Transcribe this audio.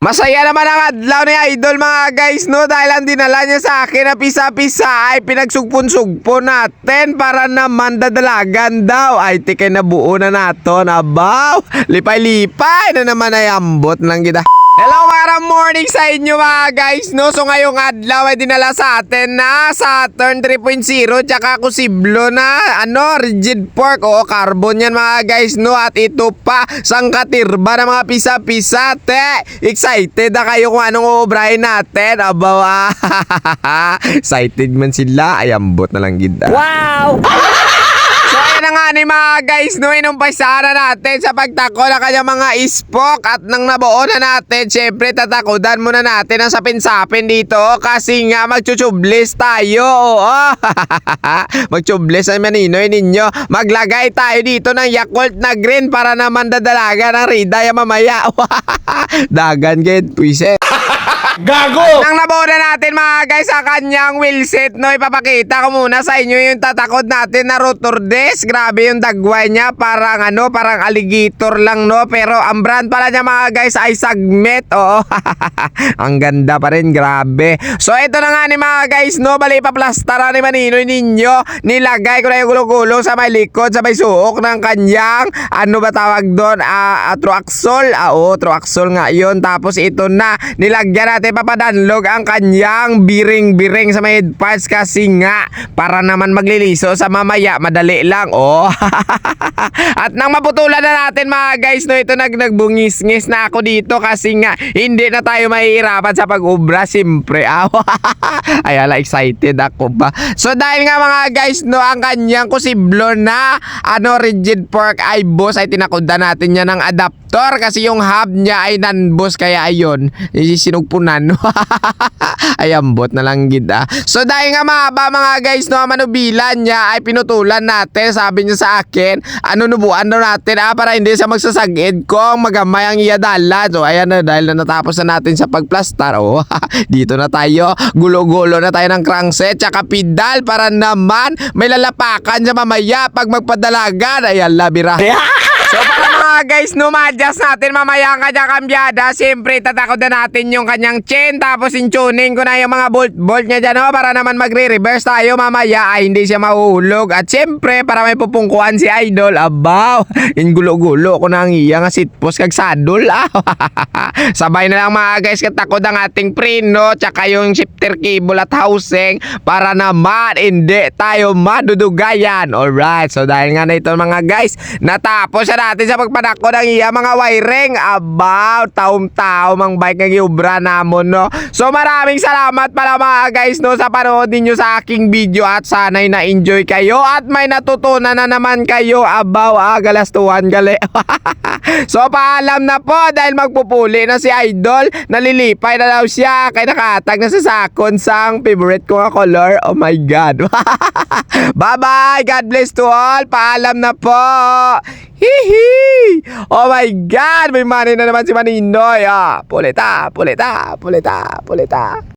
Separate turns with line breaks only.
Masaya naman ang adlaw ni Idol mga guys no? Dahil ang dinala niya sa akin na pisa-pisa ay pinagsugpon-sugpon natin para naman dadalagan daw. Ay tikay na buo na nato. Abaw lipay-lipay na naman ay ambot lang kita Hello mga morning sa inyo mga guys no? So ngayong adlaw ay dinala sa atin na Saturn 3.0 tsaka kusiblo na ano rigid pork. O carbon yan mga guys no? At ito pa sangkatirba ng mga pisa-pisa te. Excited na kayo kung anong uobrahin natin. Abaw ah Excited man sila. Ay ambot na lang gid ah.
Wow!
Na nga ni mga guys no inumpisa na natin sa pagtako na kanyang mga ispok at nang nabuo na natin syempre tatakodan muna natin ang sapin-sapin dito. Kasi nga magchuchublis tayo. Oo magchublis ang maninoy ninyo. Maglagay tayo dito ng Yakult na green para naman dadalaga ng Rida mamaya dagan kayo twise
Gago!
nang nabuo na natin mga guys sa kanyang wheelset no? Ipapakita ko muna sa inyo yung tatakod natin na rotor disc grabe yung dagway niya. Parang ano parang alligator lang no? Pero ang brand pala niya mga guys ay Sagmet. Oo. Ang ganda pa rin. Grabe. So ito na nga ni mga guys no? Bali paplastara ni Maninoy ninyo. Nilagay ko na yung gulo-gulo sa may likod sa may suok ng kanyang ano ba tawag doon? Ah uh, troaxol. Ah oo troaxol nga yun. Tapos ito na. Nilagyan natin papadanlog ang kanyang biring-biring sa may parts kasi nga para naman magliliso sa mamaya madali lang oh. At nang maputulan na natin mga guys no ito nag nagbungis-ngis na ako dito kasi nga hindi na tayo mahihirapan sa pag-ubra simpre ah ay ala excited ako ba? So dahil nga mga guys no ang kanyang kusiblo na ano rigid pork ay boss ay tinakudan natin niya ng adapter kasi yung hub niya ay non-boss kaya ayun sinugpunan ay ambot na lang gid ah. So dahil nga mahaba mga guys no manubilan niya ay pinutulan natin sabi niya sa akin ano nubuan daw natin ah para hindi siya magsasagid kung magamay ang iyadala. So ayan na dahil na natapos na natin sa pagplastar oh dito na tayo gulo-gulo na tayo ng crankset tsaka pedal para naman may lalapakan siya mamaya pag magpadalagan ayan labira. Mga guys, no, ma-adjust natin mamaya ang kanyang kambyada. Siyempre, tatakot na natin yung kanyang chain. Tapos in-tuning ko na yung mga bolt-bolt niya dyan, no, para naman magre-reverse tayo mamaya ay hindi siya mahuhulog. At siyempre, para may pupungkuhan si Idol, abaw, in gulo-gulo ko na ang iya nga sitpos kag sadol, ah. Sabay na lang mga guys, katakot ang ating preno, tsaka yung shifter cable at housing para naman hindi tayo madudugayan. Alright, so dahil nga na ito mga guys, natapos na natin sa pagpadako ng iya mga wiring about taom-taom ang bike nga giubra namon no. So maraming salamat pala mga guys no sa panood ninyo sa aking video at sana'y na-enjoy kayo at may natutunan na naman kayo about ah, galastuhan gali. so paalam na po dahil magpupuli na si Idol nalilipay na daw siya kay nakatag na sa sakon sang favorite ko nga color. Oh my god. bye bye. God bless to all. Paalam na po. Hihi! Oh my God! May money na naman si Maninoy. Ah, pulita, pulita, pulita, pulita.